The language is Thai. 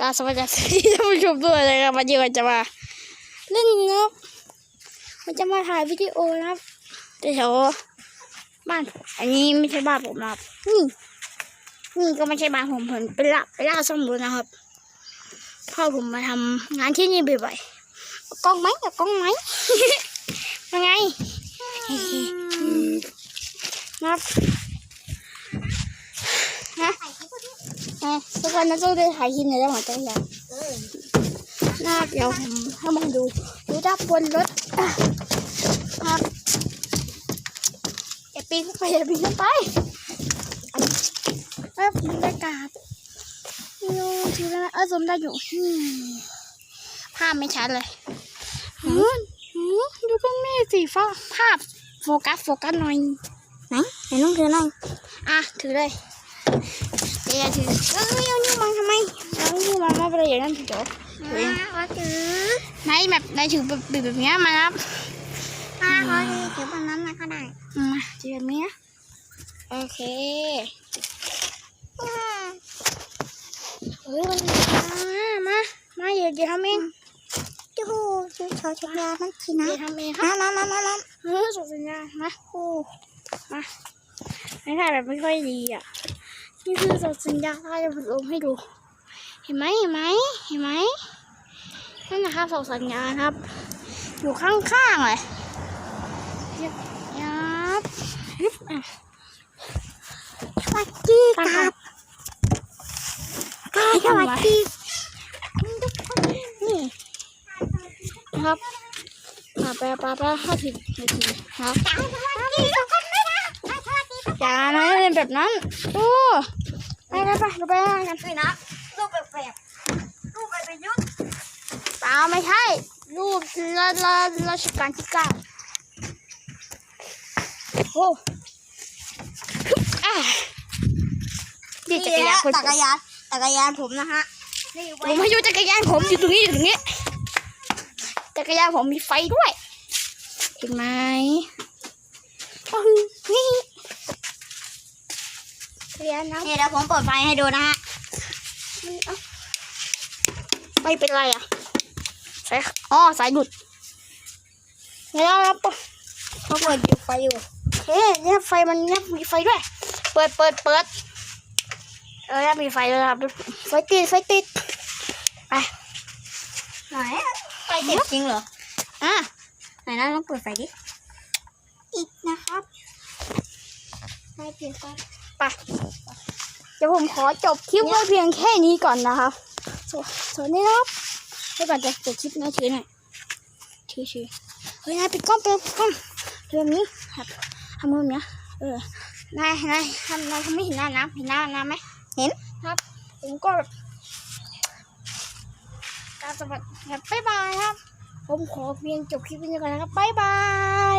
กราบสวัสดีท่านผู้ชมด้วยนะครับวันนี้เราจะมาเล่นนะครับมันจะมาถ่ายวิดีโอนะครับแต่แถวบ้านผมอันนี้ไม่ใช่บ้านผมนะครับนี่นี่ก็ไม่ใช่บ้านผมผมไปละไปล่าสมุนนะครับพ่อผมมาทำงานที่นี่บ่อยๆเอากล้องไหมเอากล้องไหมยังไงนะครับนะ นะทุกคนนะต้องได้ถ่ายคลิปในเรื่องของตัวอย่างนะครับเดี๋ยวผมให้มองดู ดูด้านบนรถอะครับอย่าปีนขึ้นไปอย่าปีนขึ้นไปแล้วบรรยากาศอยู่ที่นั่นเออซูมได้อยู่อืมภาพไม่ชัดเลยหืมหืมดูก็ไม่สีฟ้าภาพโฟกัสโฟกัสหน่อยไหนไหนน้องถือหน่อยอะถือเลยเดี๋ ยถือเอ้ยเอานิ้วมังทำไมเอานิ้วมังมาประโยชน์นั่นถือจ้ถือเองขอถือไหนแบบไหนถือแบบแบบนี้มาครับอ่าขอถือถือบนนั้นนะก็ได้มาถือแบบนี้โอเคเฮ้ยมันมา มามาเดี๋ยวเดี๋ยวทำเองจู้ชูชอชักยามันทีนะทำเองครับน้ำน้ำน้ำน้ำเฮ้ยส่งสัญญามาโอ้มาไม่ถ่แบบไม่ค่อยดีอะ นี่คือส่งสัญญาณถ้าจะลงให้ดู เห็นไหมเห็นไหมเห็นไหมนั่นนะครับส่งสัญญาณครับ อยู่ข้างๆเลยยับยับฮึบอะสวัสดีคข้ารังบค่ะสวัสดีๆนี่นะครับป่าไปป่าไปห้าสิบนาทีครับสวัสดีทุกคนด้วยนะสวัสดีทุกคนอย่านะเป็นแบบนั้น โอ้ ไปไปไปเราไปนั่งกันด้วยนะรูปแปลกๆรูปแบบประยุทธ์เปล่าไม่ใช่ รูปราราราชการที่เก้าโอ้ฮึบอะเดี๋ยวจักรยานจักรยานจักรยานผมนะฮะผไมให้ดูจักรยานผมอยู่ตรงนี้อยู่ตรงนี้จักรยานผมมีไฟด้วย เห็นไหม อ้าวนี่จักรยานนะนี่เดี๋ยวผมเปิดไฟให้ดูนะฮะไฟเป็นไรอะสายอ๋อสายหลุดแล้วครับเขาเปิดอยู่ไฟอยู่เฮ้ยเนี่ยไฟมันเนี่ยมีไฟด้วย เปิดเปิดเปิดเออเนี่ยมีไฟเลยครับไฟติดไฟติดไปไหนอะไฟติดจริงเหรออะไหนนะลองเปิดไฟดิติดนะครับไฟติดครับ ไปเดี๋ยวผมขอจบคลิปไว้เพียงแค่นี้ก่อนนะครับสวัสดีครับเดี๋ยวก่อนจะจบคลิปนะถือหน่อยถือถือเฮ้ยนายปิดกล้องปิดกล้องเรื่องนี้ครับทำมือเนี้ยเออนายนายทำนายทำไม่เห็นหน้าน้ำเห็นหน้าน้ำไหมเห็นครับผมก็แบบการสวัสดีครับบ๊ายบายครับ ผมขอเพียงจบคลิปนี้ก่อนนะครับบ๊ายบาย